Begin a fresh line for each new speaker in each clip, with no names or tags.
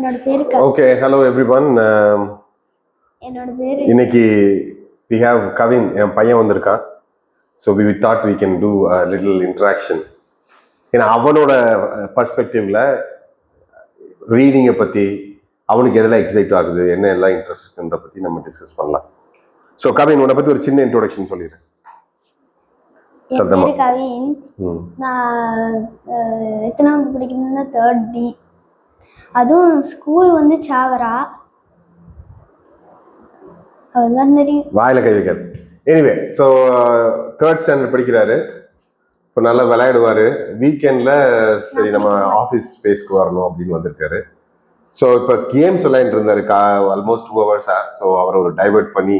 என்னோட பேரு
okay hello every one
என்னோட பேரு
இன்னைக்கு வி ஹாவ் கவின் என் பையன் வந்திருக்கான் so we thought we can do little interaction ஏன்னா அவனோட பர்ஸ்பெக்டிவ்ல ரீடிங்கை பற்றி அவனுக்கு எதெல்லாம் எக்ஸைட் ஆகுது என்ன எல்லாம் இன்ட்ரெஸ்ட் இருக்குன்ற பற்றி நம்ம டிஸ்கஸ் பண்ணலாம். ஸோ கவின் உன்னை பற்றி ஒரு சின்ன இன்ட்ரோடக்ஷன் சொல்லிடுறேன்.
கவின் நான் அஹ், எத்தனாவது படிக்கணும்னா தேர்ட் டி அதுவும் ஸ்கூல் வந்து சாவரா? அதெல்லாம் தெரியும்.
வாயில கை வைக்காது. எனிவே ஸோ தேர்ட் ஸ்டாண்டர்ட் படிக்கிறாரு. இப்போ நல்லா விளையாடுவாரு. வீக்கெண்டில் சரி நம்ம ஆஃபீஸ் ஸ்பேஸ்க்கு வரணும் அப்படின்னு வந்திருக்காரு. ஸோ இப்போ கேம்ஸ் விளையாண்டு இருந்தாரு. கா ஆல்மோஸ்ட் டூ ஹவர்ஸாக ஸோ அவரை ஒரு டைவர்ட் பண்ணி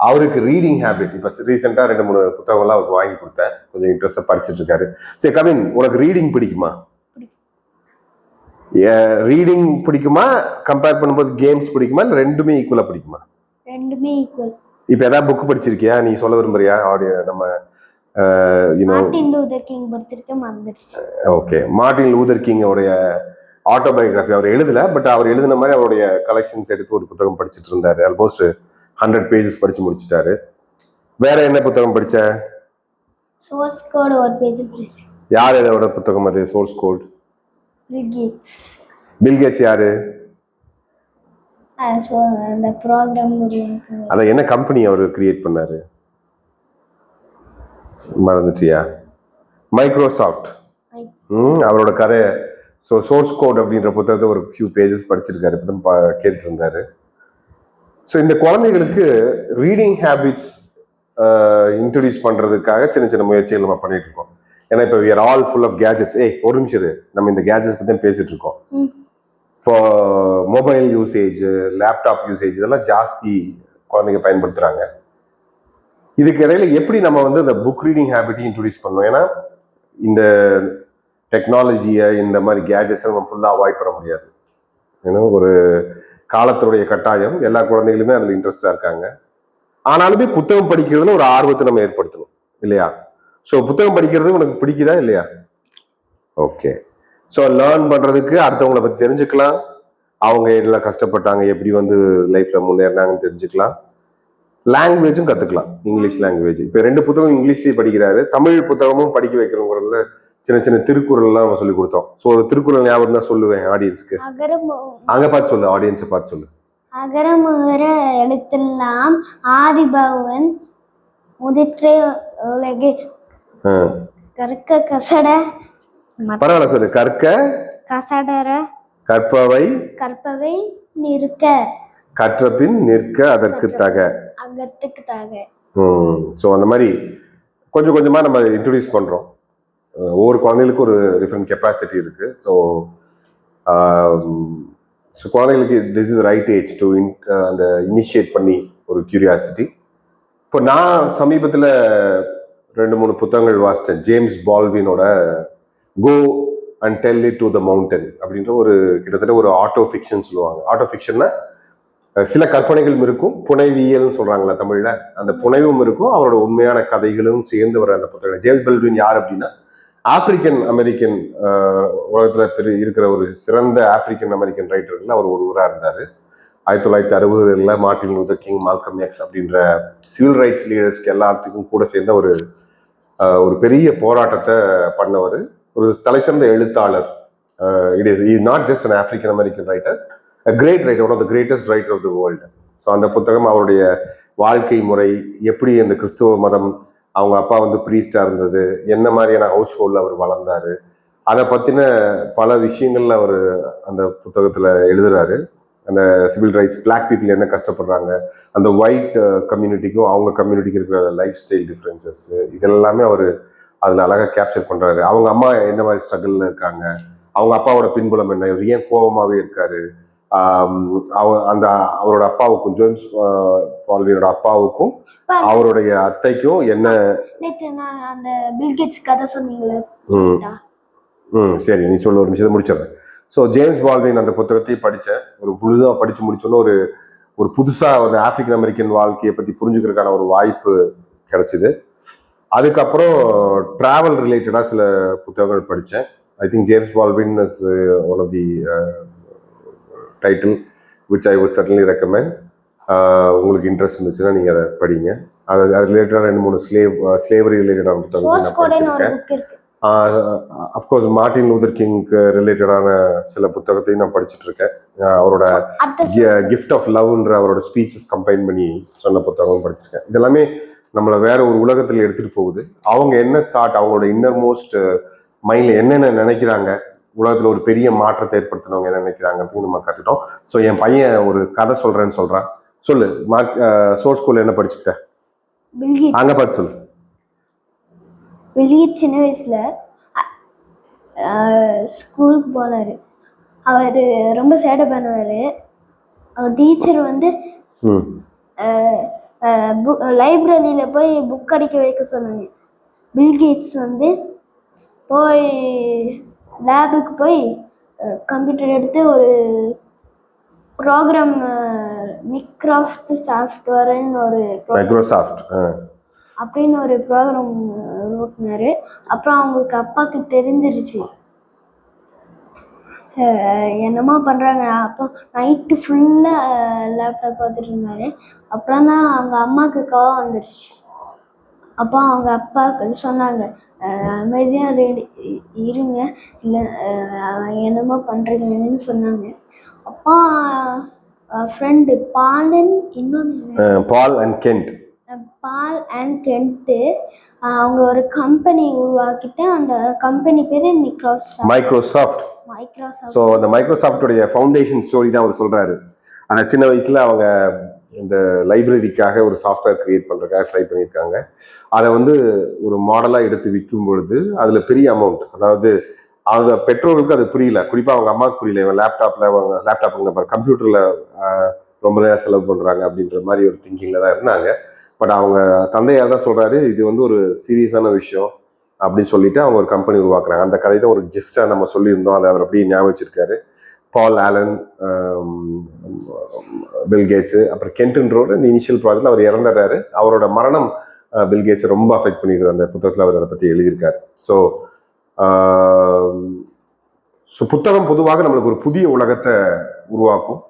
அவருக்கு ரீடிங் ஹேபிட் இப்போ ரீசெண்டாக ரெண்டு மூணு புத்தகங்கள்லாம் அவருக்கு வாங்கி கொடுத்தேன். கொஞ்சம் இன்ட்ரெஸ்ட்டாக படிச்சுட்டு இருக்காரு. சரி கவின் உனக்கு ரீடிங் பிடிக்குமா? ரீடிங் பிடிக்குமா? கம்பேர் பண்ணும்போது கேம்ஸ் பிடிக்குமா? இல்லை ரெண்டுமே ஈக்குவலாக பிடிக்குமா?
ரெண்டுமே ஈக்குவல்
இப்போ ஏதாவது புக் படிச்சிருக்கியா? நீ சொல்ல விரும்புறியா? ஆடியோ நம்ம you know
Martin Luther King படிச்சிருக்கேன் மறந்துடுச்சு
ஓகே மார்ட்டின் லூதர் கிங்கோடைய ஆட்டோபயோகிராஃபி அவர் எழுதல பட் அவர் எழுதின மாதிரி அவருடைய கலெக்ஷன்ஸ் எடுத்து ஒரு புத்தகம் படிச்சுட்டு இருந்தாரு. ஆல்மோஸ்ட் ஹண்ட்ரட் பேஜஸ் படிச்சு முடிச்சிட்டாரு. வேற என்ன புத்தகம் படிச்ச?
சோர்ஸ் கோடு ஒரு பேஜ்
யார் இதோட புத்தகம் அது? சோர்ஸ் கோட்
பில்கேட்ஸ்
பில்கேட்ஸ் யாரு?
அந்த ப்ரோக்ராம்
அதை என்ன கம்பெனி அவர் கிரியேட் பண்ணாரு? மறந்துட்டியா? மைக்ரோசாஃப்ட் ம் அவரோட கதை ஸோ சோர்ஸ் கோட் அப்படின்ற புத்தகத்தை ஒரு ஃபியூ பேஜஸ் படிச்சிருக்காரு இப்போ தான் கேட்டுட்டு இருந்தாரு ஸோ இந்த குழந்தைகளுக்கு ரீடிங் ஹேபிட்ஸ் இன்ட்ரடியூஸ் பண்ணுறதுக்காக சின்ன சின்ன முயற்சிகள் நம்ம பண்ணிட்டு இருக்கோம் ஏன்னா இப்போ are all full of gadgets ஏய் ஒரு நிமிஷம் இரு. நம்ம இந்த கேஜெட்ஸ் பற்றி பேசிட்டு இருக்கோம். இப்போ மொபைல் யூசேஜ் லேப்டாப் யூசேஜ் இதெல்லாம் ஜாஸ்தி குழந்தைங்க பயன்படுத்துறாங்க. இதுக்கு இடையில எப்படி நம்ம வந்து இந்த புக் ரீடிங் ஹேபிட்டையும் இன்ட்ரடியூஸ் பண்ணோம் ஏன்னா இந்த டெக்னாலஜியை இந்த மாதிரி கேஜெட்ஸை நம்ம ஃபுல்லாக அவாய்ட் பண்ண முடியாது. ஏன்னா ஒரு காலத்துடைய கட்டாயம். எல்லா குழந்தைகளுமே அதில் இன்ட்ரெஸ்டாக இருக்காங்க. ஆனாலுமே புத்தகம் படிக்கிறதுல ஒரு ஆர்வத்தை நம்ம ஏற்படுத்தணும். இல்லையா? ஸோ புத்தகம் படிக்கிறது உனக்கு பிடிக்குதா இல்லையா? ஓகே ஸோ லேர்ன் பண்ணுறதுக்கு அடுத்தவங்கள பற்றி தெரிஞ்சுக்கலாம். அவங்க எதில் கஷ்டப்பட்டாங்க எப்படி வந்து லைஃப்பில் முன்னேறினாங்கன்னு தெரிஞ்சுக்கலாம். லாங்குவேஜும் கற்றுக்கலாம் இங்கிலீஷ் லாங்குவேஜ் இப்போ ரெண்டு புத்தகம் இங்கிலீஷ்லேயே படிக்கிறாரு. தமிழ் புத்தகமும் படிக்க வைக்கிறோங்கிறதுல சின்ன சின்ன திருக்குறள்லாம் நம்ம சொல்லி கொடுத்தோம். ஸோ ஒரு திருக்குறள் ஞாபகம் தான் சொல்லுவேன் ஆடியன்ஸ்க்கு அங்கே பார்த்து சொல்லு ஆடியன்ஸை பார்த்து சொல்லு.
அகரமுகர எழுத்தெல்லாம் ஆதிபவன் முதிற்றே உலகு. கற்க கசட
பரவாயில்ல சொல்லு. கற்க
கசடர
கற்பவை
கற்பவை நிற்க
கற்றபின் நிற்க அதற்கு தக.
அகத்துக்கு தாக.
ஸோ அந்த மாதிரி கொஞ்சம் கொஞ்சமாக நம்ம இன்ட்ரடியூஸ் பண்ணுறோம் ஒவ்வொரு குழந்தைகளுக்கும் ஒரு டிஃப்ரெண்ட் கெப்பாசிட்டி இருக்குது ஸோ ஸோ குழந்தைகளுக்கு this is right age to அந்த இனிஷியேட் பண்ணி ஒரு கியூரியாசிட்டி இப்போ நான் சமீபத்தில் ரெண்டு மூணு புத்தகங்கள் வாசித்தேன். James பால்வினோட go and tell it to the mountain அப்படின்ற ஒரு கிட்டத்தட்ட ஒரு ஆட்டோ ஃபிக்ஷன் சொல்லுவாங்க. ஆட்டோ ஃபிக்ஷன்னா சில கற்பனைகளும் இருக்கும். புனைவியல்னு சொல்றாங்களா தமிழில். அந்த புனைவும் இருக்கும். அவரோட உண்மையான கதைகளும் சேர்ந்து வர அந்த புத்தகங்கள். ஜேம்ஸ் பெல்வின் யார் அப்படின்னா ஆப்பிரிக்கன் அமெரிக்கன் உலகத்தில் பெரிய இருக்கிற ஒரு சிறந்த ஆப்பிரிக்கன் அமெரிக்கன் ரைட்டர்கள் அவர் ஒருவராக இருந்தார். ஆயிரத்தி தொள்ளாயிரத்தி அறுபதுகளில் Martin Luther King Malcolm X அப்படின்ற சிவில் ரைட்ஸ் லீடர்ஸ்க்கு எல்லாத்துக்கும் கூட சேர்ந்த ஒரு ஒரு பெரிய போராட்டத்தை பண்ணவர். ஒரு தலைசிறந்த எழுத்தாளர். It is is not just an African American writer great writer one of the greatest writer of the world so அந்த புத்தகம் அவருடைய வாழ்க்கை முறை எப்படி அந்த கிறிஸ்துவ மதம் அவங்க அப்பா வந்து ப்ரீஸ்டாக இருந்தது என்ன மாதிரியான ஹவுஸ் ஹோல்டில் அவர் வளர்ந்தார் அதை பற்றின பல விஷயங்கள்ல அவர் அந்த புத்தகத்தில் எழுதுறாரு. அந்த சிவில் ரைட்ஸ் பிளாக் பீப்புள் என்ன கஷ்டப்படுறாங்க அந்த ஒயிட் கம்யூனிட்டிக்கும் அவங்க கம்யூனிட்டிக்கு இருக்கிற லைஃப் ஸ்டைல் டிஃப்ரென்சஸ் இதெல்லாமே அவர் அதில் அழகாக கேப்சர் பண்ணுறாரு அவங்க அம்மா என்ன மாதிரி ஸ்ட்ரகிளில் இருக்காங்க அவங்க அப்பாவோட பின்புலம் என்ன இவர் ஏன் கோபமாகவே இருக்காரு அவ- அந்த அவரோட அப்பாவுக்கும் ஜேம்ஸ் பால்வியனோட அப்பாவுக்கும் அவருடைய அத்தைக்கும் என்ன
அந்த பில்கேட்ஸ் கதை சொன்னீங்களே
ம் சரி நீ சொல்ல ஒரு நிமிஷத்தை முடிச்சிடுறேன். ஸோ ஜேம்ஸ் பால்வின் அந்த புத்தகத்தையும் படித்தேன். ஒரு புதுசாக படித்து முடிச்சோன்னே ஒரு ஒரு புதுசாக ஒரு ஆப்பிரிக்கன் அமெரிக்கன் வாழ்க்கையை பற்றி புரிஞ்சுக்கிறதுக்கான ஒரு வாய்ப்பு கிடைச்சிது. அதுக்கப்புறம் ட்ராவல் ரிலேட்டடாக சில புத்தகங்கள் படித்தேன். I think James Baldwin is one of the title which I would certainly recommend உங்களுக்கு இன்ட்ரெஸ்ட் இருந்துச்சுன்னா நீங்கள் அதை படிங்க. அது அது ரிலேட்டடாக ரெண்டு மூணு ஸ்லேவ் ஸ்லேவரி ரிலேட்டடான புத்தகங்கள் நான் படிச்சிருக்கேன். அஃப்கோர்ஸ் மார்ட்டின் லூதர் கிங்க்கு ரிலேட்டடான சில புத்தகத்தையும் நான் படிச்சுட்டு இருக்கேன் அவரோட கிஃப்ட் ஆஃப் லவ்ன்ற அவரோட ஸ்பீச்சஸ் கம்பைன் பண்ணி சொன்ன புத்தகம் படிச்சிருக்கேன். இதெல்லாமே நம்மளை வேற ஒரு உலகத்தில் எடுத்துட்டு போகுது. அவங்க என்ன தாட் அவங்களோட இன்னர் மோஸ்ட் மைண்ட்ல என்னென்ன நினைக்கிறாங்க உலகத்துல ஒரு பெரிய மாற்றத்தை ஏற்படுத்தினவங்க என்ன நினைக்கிறாங்கன்னு நம்ம கத்துட்டோம் ஸோ என் பையன் ஒரு கதை சொல்றேன்னு சொல்றான். சொல்லு மார்க் சோர்ஸ் ஸ்கூல்ல என்ன படிச்சுக்கிட்ட? அங்க பார்த்து சொல்லு.
பில்கேட் சின்ன வயசுல ஸ்கூலுக்கு போனாரு. அவர் ரொம்ப சேட்டை பண்ணுவார். அவர் டீச்சர் வந்து லைப்ரரியில் போய் புக் அடிக்க வைக்க சொன்னாங்க. பில்கேட்ஸ் வந்து போய் லேபுக்கு போய் கம்ப்யூட்டர் எடுத்து ஒரு ப்ரோக்ராம் மிக்ராஃப்ட் சாஃப்ட்வேர்னு ஒரு
மைக்ரோசாஃப்ட்
அப்படின்னு ஒரு ப்ரோக்ராம் ஓட்டினாரு. அப்புறம் அவங்களுக்கு அப்பாவுக்கு தெரிஞ்சிருச்சு. என்னமா என்னமோ பண்ணுறாங்க அப்போ நைட்டு ஃபுல்லாக லேப்டாப் பார்த்துட்டு இருந்தாரு. அப்புறம் தான் அவங்க அம்மாவுக்கு கோவம் வந்துருச்சு. அப்போ அவங்க அப்பா சொன்னாங்க அஹ் அமைதியா ரெடி இருங்க. இல்லை என்னமோ பண்ணுறீங்கன்னு சொன்னாங்க. அப்பா ஃப்ரெண்டு பாலன் இன்னொன்று
Paul and Kent.
Paul and Kent அவங்க ஒரு கம்பெனி உருவாக்கிட்டு அந்த கம்பெனி பேர் மிக்ரோசாஃப்ட்
மைக்ரோசாஃப்ட்
மைக்ரோசாஃப்ட்
ஸோ அந்த மைக்ரோசாஃப்டுடைய ஃபவுண்டேஷன் ஸ்டோரி தான் அவர் சொல்றாரு. அந்த சின்ன வயசுல அவங்க இந்த லைப்ரரிக்காக ஒரு சாஃப்ட்வேர் கிரியேட் பண்றதுக்காக ட்ரை பண்ணியிருக்காங்க. அதை வந்து ஒரு மாடலாக எடுத்து விற்கும் பொழுது அதுல பெரிய அமௌண்ட் அதாவது அவங்க பெற்றோருக்கு அது புரியல. குறிப்பா அவங்க அம்மாவுக்கு புரியல. இவன் லேப்டாப்ல அவங்க லேப்டாப் கம்ப்யூட்டர்ல ரொம்ப நேரம் செலவு பண்றாங்க அப்படின்ற மாதிரி ஒரு திங்கிங்ல தான் இருந்தாங்க. பட் அவங்க தந்தையார் தான் சொல்கிறாரு இது வந்து ஒரு சீரியஸான விஷயம் அப்படின்னு சொல்லிட்டு அவங்க ஒரு கம்பெனி உருவாக்குறாங்க. அந்த கதை தான் ஒரு ஜெஸ்டா நம்ம சொல்லியிருந்தோம். அதை அவர் அப்படியே ஞாபகம் வச்சிருக்காரு. பால் ஆலன் பில் அப்புறம் கென்டன்ரோட இந்த இனிஷியல் ப்ராஜெக்டில் அவர் இறந்துடுறாரு. அவரோட மரணம் பில்கேட்ஸை ரொம்ப அஃபெக்ட் பண்ணிடுது அந்த புத்தகத்தில் அவர் அதை பற்றி எழுதியிருக்காரு. ஸோ ஸோ புத்தகம் பொதுவாக நம்மளுக்கு ஒரு புதிய உலகத்தை உருவாக்கும்.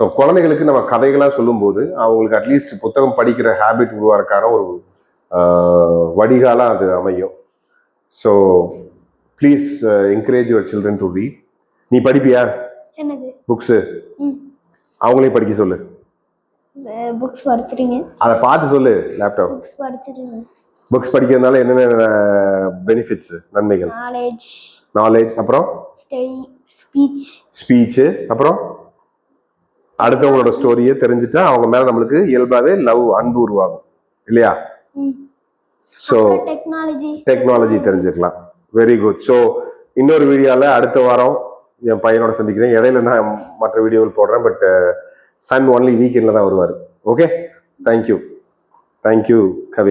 ஸோ குழந்தைகளுக்கு நம்ம கதைகளாக சொல்லும்போது அவங்களுக்கு அட்லீஸ்ட் புத்தகம் படிக்கிற ஹேபிட் உருவாக்கான ஒரு ஆஹ், வடிகாலா அது அமையும். So please encourage your children to read நீ படிப்பியா? புக்ஸு அவங்களையும் படிக்க சொல்லு.
புக்ஸ் படிச்சிருங்க.
அதை பார்த்து சொல்லு லேப்டாப்
புக்ஸ் படிச்சிருங்க.
புக்ஸ் படிக்கிறதுனால என்னென்ன பெனிஃபிட்ஸ் நன்மைகள்?
நாலேஜ்
நாலேஜ் அப்புறம்?
ஸ்பீச்
ஸ்பீச்சு அப்புறம்? அடுத்தவங்களோட ஸ்டோரியை தெரிஞ்சுட்டா அவங்க மேல நம்மளுக்கு இயல்பாவே லவ் அன்பு உருவாகும். இல்லையா? ஸோ
டெக்னாலஜி
டெக்னாலஜி தெரிஞ்சுக்கலாம். வெரி குட் ஸோ இன்னொரு வீடியோவில் அடுத்த வாரம் என் பையனோட சந்திக்கிறேன். இடையில நான் மற்ற வீடியோவில் போடுறேன் பட் சன் ஒன்லி வீக்கெண்டில் தான் வருவார். ஓகே தேங்க்யூ தேங்க்யூ கவி